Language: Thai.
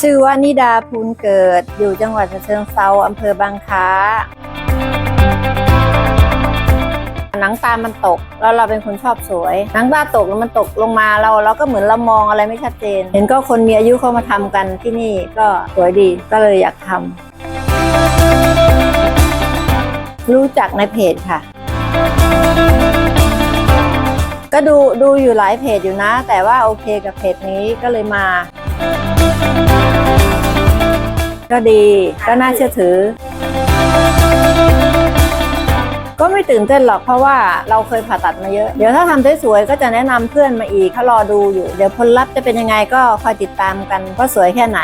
ชื่อว่านิดาพูนเกิด อยู่จังหวัดเชิงเซาอำเภอบางค้า หนังตามันตก แล้วเราเป็นคนชอบสวย หนังตาตกแล้วมันตกลงมาเรา เราก็เหมือนเรามองอะไรไม่ชัดเจน เห็นก็คนมีอายุเข้ามาทำกันที่นี่ก็สวยดีก็เลยอยากทำรู้จักในเพจค่ะก็ดูดูอยู่หลายเพจอยู่นะ แต่ว่าโอเคกับเพจนี้ก็เลยมา ก็ดีก็น่าเชื่อถือ ก็ไม่ตื่นเต้นหรอกเพราะว่าเราเคยผ่าตัดมาเยอะ เดี๋ยวถ้าทำสวยก็จะแนะนำเพื่อนมาอีกเขารอดูอยู่ เดี๋ยวผลลัพธ์จะเป็นยังไงก็คอยติดตามกันว่าสวยแค่ไหน